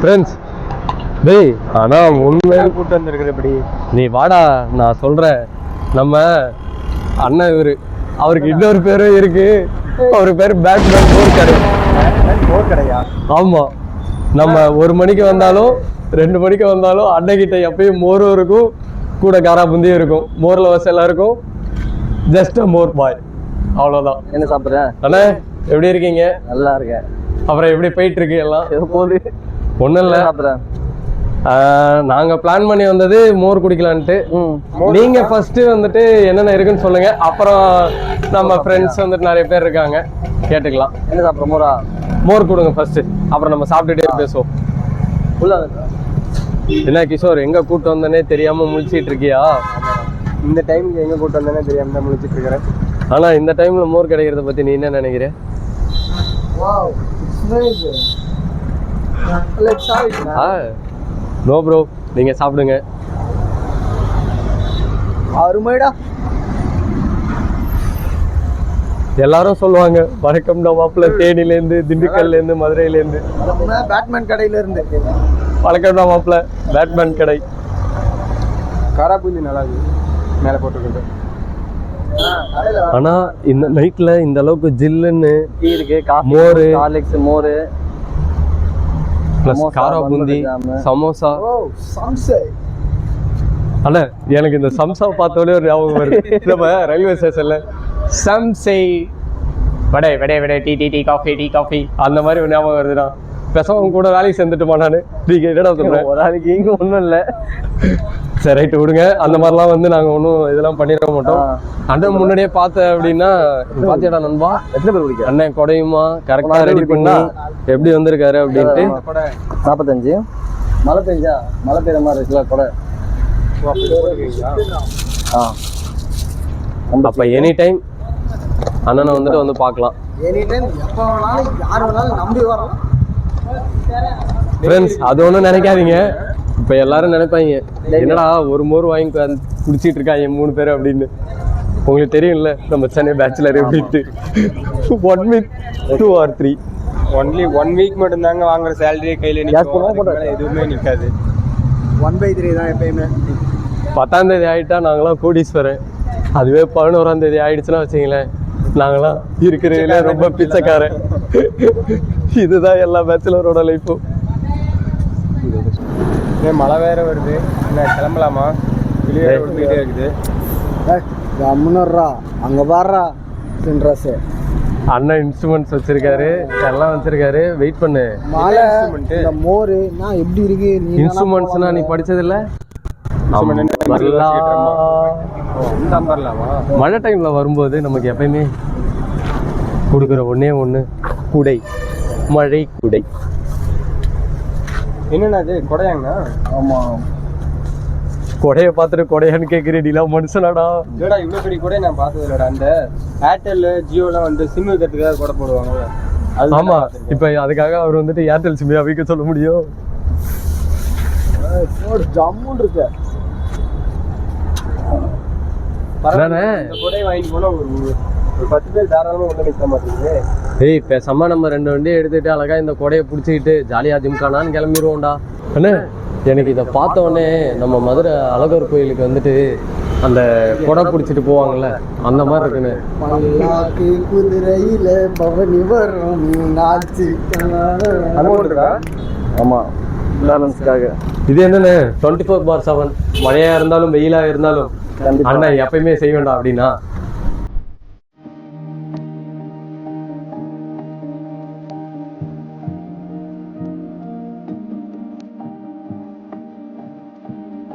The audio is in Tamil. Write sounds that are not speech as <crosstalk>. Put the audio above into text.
ஃப்ரெண்ட்ஸ் டேய் ஆனா உண்மை கூட்டு வந்திருக்குது இப்படி. நீ வாடா நான் சொல்றேன். நம்ம அண்ணன் இவரு. அவருக்கு இன்னொரு பேரும் இருக்கு. அவர் பேர் பேட்மேன் போர் கடை. போர் கடையா? ஆமா. நம்ம ஒரு மணிக்கு வந்தாலும் ரெண்டு மணிக்கு வந்தாலும் அண்ணகிட்ட எப்பயும் மோரும் இருக்கும். கூட காரா புந்தியும் இருக்கும். மோர்ல வச எல்லாருக்கும். ஜஸ்ட் மோர் பாய் அவ்வளவுதான். என்ன சாப்பிட்ற? அண்ணே எப்படி இருக்கீங்க? நல்லா இருக்கேன். அப்புறம் எப்படி போயிட்டு இருக்கு எல்லாம்? போகுது? ஒண்ணும் இல்ல. ஆஹ், நாங்க பிளான் பண்ணி வந்தது மோர் குடிக்கலான்ட்டு. ம். நீங்க ஃபர்ஸ்ட் வந்துட்டு என்னென்ன இருக்குன்னு சொல்லுங்க. அப்புறம் நம்ம ஃப்ரெண்ட்ஸ் வந்துட்டு நிறைய பேர் இருக்காங்க. கேட்டுக்கலாம். என்ன சாப்பிட்ற மோரா? மோர் கொடுங்க ஃபர்ஸ்ட் அப்புறம் நம்ம சாப்பிட்டுட்டே பேசுவோம். உள்ள என்ன கிஷோர் எங்க கூட்டு வந்தனே தெரியாம முழிச்சிட்டு இருக்கியா? இந்த டைமுக்கு எங்க கூட்டு வந்தேனே தெரியாம தான் முடிச்சிட்டு இருக்கிறேன். ஆனா இந்த டைம்ல மோர் கிடைக்கிறத பத்தி நீ என்ன நினைக்கிற? நோ ப்ரோ நீங்க சாப்பிடுங்க. அருமைடா. எல்லாரும் சொல்லுவாங்க வணக்கம்டா மாப்பிள்ள தேனில இருந்து திண்டுக்கல்ல இருந்து மதுரையில இருந்து பேட்மேன் கடையில இருந்து வணக்கம்டா மாப்பிள்ள பேட்மேன் கடை. காராபூந்தி நல்லா இருக்கு. மேலே போட்டுருக்குது. ஆனா இந்த நைட்ல இந்த அளவுக்கு ஜில்லுன்னு இருக்கு காஃபி மோரு. ஹார்லிக்ஸ் மோரு. பிளஸ் காரா பூந்தி சமோசா அண்ணா எனக்கு இந்த சம்சா பார்த்தோடே ஒரு ஞாபகம் வருது. நம்ம ரயில்வே ஸ்டேஷன்ல சம்சை vada vada vada tea tea tea coffee tea coffee அந்த மாதிரி ஒரு ஞாபகம் வருதுண்ணா உங்க கூட வேலைக்கு சேர்ந்துட்டுமா நானு? நீங்க என்னடா சொல்றேன் ஒரு நாளைக்கு இங்க ஒண்ணும் இல்ல. சரி ரைட்டு விடுங்க. அந்த மாதிரிலாம் வந்து நாங்க ஒன்றும் இதெல்லாம் பண்ணிட மாட்டோம். அண்ணன் முன்னாடியே பார்த்த அப்படின்னா பாத்தியாடா நண்பா? எத்தனை பேர் குடிக்க? அண்ணன் கொடையுமா? கரெக்டா ஒரு ரெடி பண்ணி எப்படி வந்திருக்காரு அப்படின்ட்டு. நாற்பத்தஞ்சு மழை பெஞ்சா? மழை பெய்யுற மாதிரி இருக்குல்ல கொடை. ஆ. அப்ப எனி டைம் அண்ணனை வந்துட்டு வந்து பார்க்கலாம். எனி டைம் எப்போ வேணாலும் யார் வேணாலும் நம்பி வரலாம். ஃப்ரெண்ட்ஸ் அது ஒன்றும் நினைக்காதீங்க. இப்போ எல்லாரும் நினைப்பாங்க என்னடா ஒரு மோர் வாங்கி குடிச்சிட்டு இருக்காங்க மூணு பேர் அப்படின்னு. உங்களுக்கு தெரியும்ல நம்ம சென்னை பேச்சுலர் எப்படின்ட்டு. One week two or three only one week மட்டும் தாங்க வாங்குற சேலரி கையில நிற்கும் எதுவுமே நிக்காது. ஒன் பை த்ரீ தான் எப்பயுமே. பத்தாம் தேதி ஆயிட்டா நாங்களாம் கோடீஸ்வரன். அதுவே பதினோராம் தேதி ஆயிடுச்சுன்னா வச்சுங்களேன் நாங்களாம் இருக்கிறதுல ரொம்ப பிச்சைக்காரன். <laughs> இதுதான் எல்லா பேச்சுலரோட லைஃப்பும் ஏன் மழை வேற வருது. என்ன கிளம்பலாமா? வெளியே விட்டுக்கிட்டே இருக்குது. முன்னூறுரூவா அங்கே பாடுறா சின்ராசு அண்ணன் இன்ஸ்ட்ருமெண்ட்ஸ் வச்சிருக்காரு. எல்லாம் வச்சிருக்காரு. வெயிட் பண்ணு. மாலை? இந்த மோர் நான் எப்படி இருக்கு? நீ இன்ஸ்ட்ருமெண்ட்ஸ்னா நீ படிச்சது இல்ல மழை டைம்ல வரும்போது நமக்கு எப்பயுமே கொடுக்குற ஒண்ணே ஒண்ணு. குடை மழை குடை. என்னண்ணா அது கொடையாங்கண்ணா? ஆமாம் கொடையை பார்த்துட்டு கொடையான்னு கேட்குறீங்களா மனுஷனாடா. இல்லடா இவ்வளோ பெரிய கூட நான் பார்த்தது இல்லடா அந்த ஏர்டெல் ஜியோலாம் வந்து சிம் வைக்கிறதுக்காக கூட போடுவாங்க அது ஆமா இப்ப அதுக்காக அவர் வந்துட்டு ஏர்டெல் சிம் அவிக்க சொல்ல முடியும். ஜம்முன் இருக்கு. என்னண்ணே? இந்த கொடையை வாங்கிட்டு போனா ஒரு ஒரு பத்து பேர் தாராளமா உள்ள நிற்க மாட்டேங்குது. ஏய் பேசாம நம்ம ரெண்டு வண்டியை எடுத்துட்டு அழகா இந்த கொடையை பிடிச்சிக்கிட்டு ஜாலியா ஜிம்கானான்னு கிளம்பிடுவோம்டா அண்ணே எனக்கு இதை பார்த்த உடனே நம்ம மதுரை அழகர் கோயிலுக்கு வந்துட்டு அந்த கொடை பிடிச்சிட்டு போவாங்கல்ல அந்த மாதிரி இருக்குன்னு குதிரையில பவனி வரும் ஆமா. பேலன்ஸ்க்காக இது என்னண்ணே டுவெண்ட்டி ஃபோர் பார் செவன் மழையா இருந்தாலும் வெயிலா இருந்தாலும். அது மாதிரி எப்பயுமே செய்ய வேண்டாம் அப்படின்னா